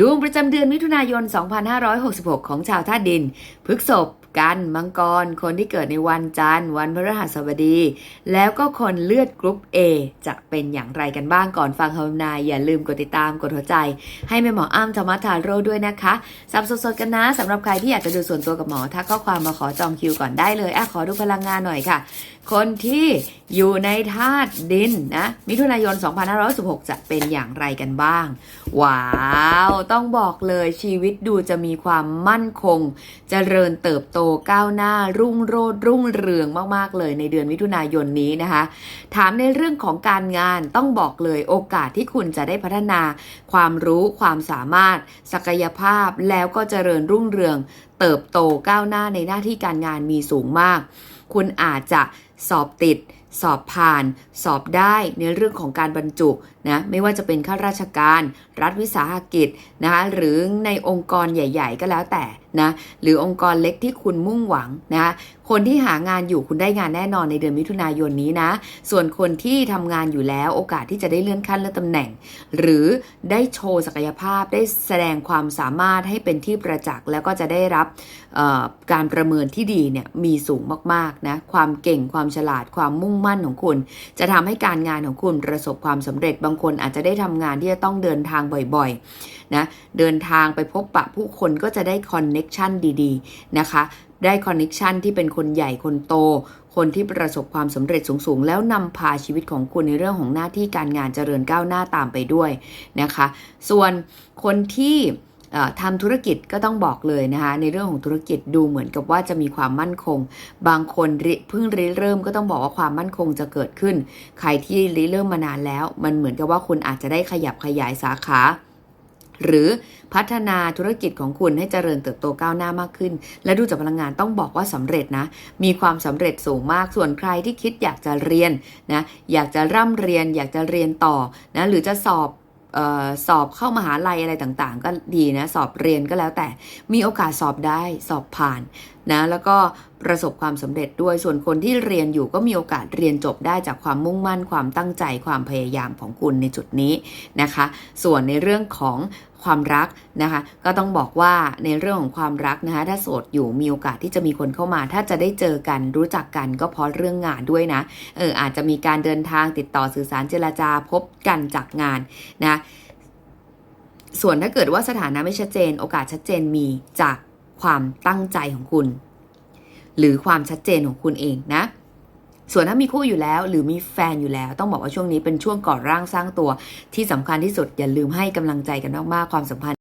ดวงประจำเดือนมิถุนายน 2566 ของชาวธาตุดิน พฤษภกัน มังกร คนที่เกิดในวันจันทร์ วันพฤหัสบดี แล้วก็คนเลือดกรุ๊ป A จะเป็นอย่างไรกันบ้างก่อนฟังคำนาย อย่าลืมกดติดตามกดหัวใจ ให้แม่หมออ้ำธรรมทาโร่ด้วยนะคะสับสดๆกันนะสำหรับใครที่อยากจะดูส่วนตัวกับหมอทักข้อความมาขอจองคิวก่อนได้เลยอะขอดูพลังงานหน่อยค่ะ คนที่อยู่ในธาตุดินนะ มิถุนายน 2516 จะเป็นอย่างไรกันบ้าง ว้าว ต้องบอกเลยชีวิตดูจะมีความมั่นคงเจริญเติบโตก้าวหน้า รุ่งโรจน์รุ่งเรืองมาก ๆ เลยในเดือนมิถุนายนนี้นะคะ ถามในเรื่องของการงานต้องบอกเลยโอกาสที่คุณจะได้พัฒนา ความรู้ความสามารถ ศักยภาพแล้วก็เจริญรุ่งเรือง เติบโตก้าวหน้าในหน้าที่การงานมีสูงมาก คุณอาจจะ สอบติด สอบผ่าน สอบได้ในเรื่องของการบรรจุนะไม่ว่าจะเป็นข้าราชการ รัฐวิสาหกิจนะคะหรือในองค์กรใหญ่ ๆ ก็แล้วแต่นะหรือองค์กรเล็กที่คุณมุ่งหวังนะคนที่หางานอยู่คุณได้งานแน่นอนในเดือนมิถุนายนนี้นะ ส่วนคนที่ทำงานอยู่แล้วโอกาสที่จะได้เลื่อนขั้นเลื่อนตำแหน่ง หรือได้โชว์ศักยภาพได้แสดงความสามารถให้เป็นที่ประจักษ์แล้วก็จะได้รับการประเมินที่ดีเนี่ยมีสูงมากๆนะความเก่งความฉลาดความมุ่งมั่นของคุณ จะทำให้การงานของคุณประสบความสำเร็จบางคนอาจจะได้ทำงานที่จะต้องเดินทางบ่อยๆนะเดินทางไปพบปะผู้คนก็จะได้คอนเน็กชันดีๆนะคะได้คอนเน็กชันที่เป็นคนใหญ่คนโต คนที่ประสบความสำเร็จสูงๆ แล้วนำพาชีวิตของคุณในเรื่องของหน้าที่การงานเจริญก้าวหน้าตามไปด้วยนะคะ ส่วนคนที่ ทำธุรกิจก็ต้องบอกเลยนะคะในเรื่องของธุรกิจดูเหมือนกับว่าจะมีความมั่นคง บางคนเพิ่งริเริ่มก็ต้องบอกว่าความมั่นคงจะเกิดขึ้น ใครที่ริเริ่มมานานแล้ว มันเหมือนกับว่าคุณอาจจะได้ขยับขยายสาขาหรือพัฒนาธุรกิจของคุณให้เจริญเติบโตก้าวหน้ามากขึ้น และดูจากพลังงานต้องบอกว่าสำเร็จนะ มีความสำเร็จสูงมากส่วนใครที่คิดอยากจะเรียนนะอยากจะร่ำเรียน อยากจะเรียนต่อนะหรือจะสอบ ออสอบเข้ามหาลัยอะไรต่างๆ ก็ดีนะ สอบเรียนก็แล้วแต่มีโอกาสสอบได้สอบผ่านนะแล้วก็ประสบความสำเร็จด้วยส่วนคนที่เรียนอยู่ก็มีโอกาสเรียนจบได้จากความมุ่งมั่น ความตั้งใจความพยายามของคุณในจุดนี้นะคะ ส่วนในเรื่องของความรักนะคะ ก็ต้องบอกว่าในเรื่องของความรักนะคะ ถ้าโสดอยู่มีโอกาสที่จะมีคนเข้ามา ถ้าจะได้เจอกันรู้จักกันก็เพราะเรื่องงานด้วยนะเอออาจจะมีการเดินทางติดต่อสื่อสารเจรจาพบกันจากงานนะส่วนถ้าเกิดว่าสถานะไม่ชัดเจน โอกาสชัดเจนมีจาก ความตั้งใจของคุณ หรือความชัดเจนของคุณเองนะ ส่วนถ้ามีคู่อยู่แล้วหรือมีแฟนอยู่แล้ว ต้องบอกว่าช่วงนี้เป็นช่วงก่อร่างสร้างตัวที่สำคัญที่สุดอย่าลืมให้กำลังใจกันมากๆความสัมพันธ์